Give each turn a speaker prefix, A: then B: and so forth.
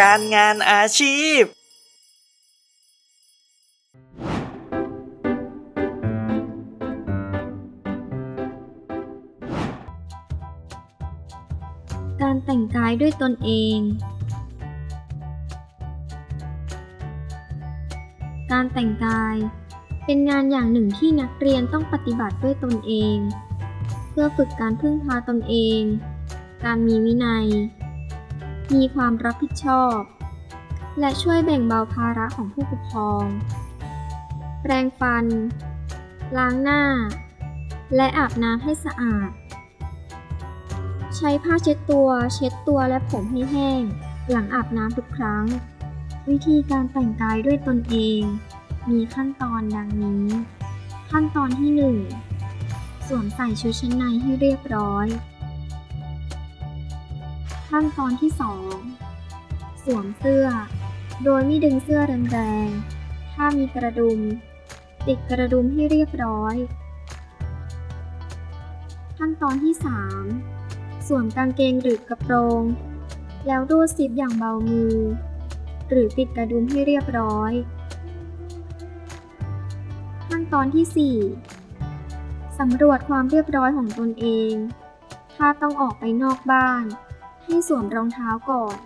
A: การงานอาชีพ
B: การแต่งกายด้วยตนเอง การแต่งกายเป็นงานอย่างหนึ่งที่นักเรียนต้องปฏิบัติด้วยตนเอง เพื่อฝึกการพึ่งพาตนเอง การมีวินัย มีความรับผิดชอบ และช่วยแบ่งเบาภาระของผู้ปกครอง แปรงฟัน ล้างหน้า และอาบน้ำให้สะอาด ใช้ผ้าเช็ดตัวเช็ดตัวและผมให้แห้ง หลังอาบน้ำทุกครั้ง วิธีการแต่งกายด้วยตนเอง มีขั้นตอนดังนี้ ขั้นตอนที่ 1 สวมใส่ชุดชั้นในให้เรียบร้อย ขั้นตอนที่ 2 สวมเสื้อ โดยไม่ดึงเสื้อแรงๆ ถ้ามีกระดุม ติดกระดุมให้เรียบร้อย ขั้นตอนที่ 3 สวมกางเกงหรือกระโปรง แล้วรูดซิปอย่างเบามือ หรือติดกระดุมให้เรียบร้อย ขั้นตอนที่ 4 สำรวจความเรียบร้อยของตนเอง ถ้าต้องออกไปนอกบ้าน ให้สวมรองเท้าก่อน